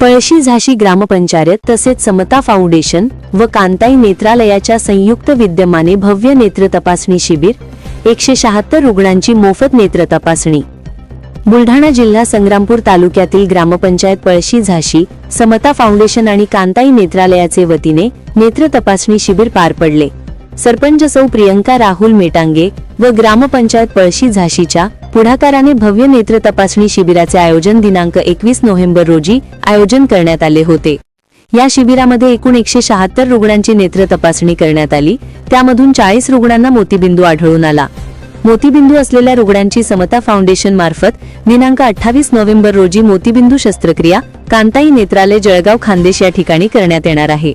पळशी झाशी ग्रामपंचायत तसेच समता फाउंडेशन व कांताई नेत्रालयाच्या संयुक्त विद्यमाने भव्य नेत्र तपासणी शिबिर एकशे शहात्तर रुग्णांची मोफत नेत्र तपासणी. बुलढाणा जिल्हा संग्रामपूर तालुक्यातील ग्रामपंचायत पळशी झाशी समता फाउंडेशन आणि कांताई नेत्रालयाचे वतीने नेत्र तपासणी शिबिर पार पडले. सरपंच सौ प्रियंका राहुल मेटांगे व ग्रामपंचायत पळशी झाशीच्या पुढाकाराने भव्य नेत्र तपासणी शिबिराचे आयोजन दिनांक एकवीस नोव्हेंबर रोजी आयोजन करण्यात आले होते. या शिबिरामध्ये एकूण एकशे शहात्तर रुग्णांची नेत्र तपासणी करण्यात आली. त्यामधून चाळीस रुग्णांना मोतीबिंदू आढळून आला. मोतीबिंदू असलेल्या रुग्णांची समता फाउंडेशन मार्फत दिनांक अठ्ठावीस नोव्हेंबर रोजी मोतीबिंदू शस्त्रक्रिया कांताई नेत्रालय जळगाव खानदेश या ठिकाणी करण्यात येणार आहे.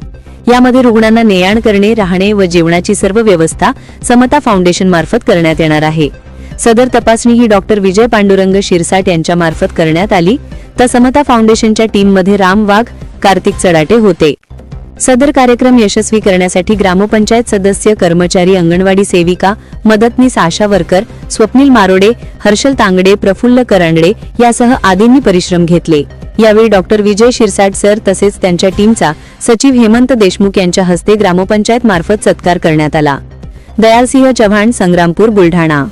यामध्ये रुग्णांना नेयाण करणे राहणे व जेवणाची सर्व व्यवस्था समता फाउंडेशन मार्फत करण्यात येणार आहे. सदर तपासणी ही डॉक्टर विजय पांडुरंग शिरसाट यांच्या मार्फत करण्यात आली. तर समता फाउंडेशनच्या टीममध्ये राम वाघ कार्तिक चडाटे होते. सदर कार्यक्रम यशस्वी करण्यासाठी ग्रामपंचायत सदस्य कर्मचारी अंगणवाडी सेविका मदतनीस आशा वर्कर स्वप्नील मारोडे हर्षल तांगडे प्रफुल्ल करांडे यासह आदींनी परिश्रम घेतले. यावेळी डॉक्टर विजय शिरसाट सर तसेच त्यांच्या टीमचा सचिव हेमंत देशमुख यांच्या हस्ते ग्रामपंचायत मार्फत सत्कार करण्यात आला. दयालसिंह चव्हाण संग्रामपूर बुलढाणा.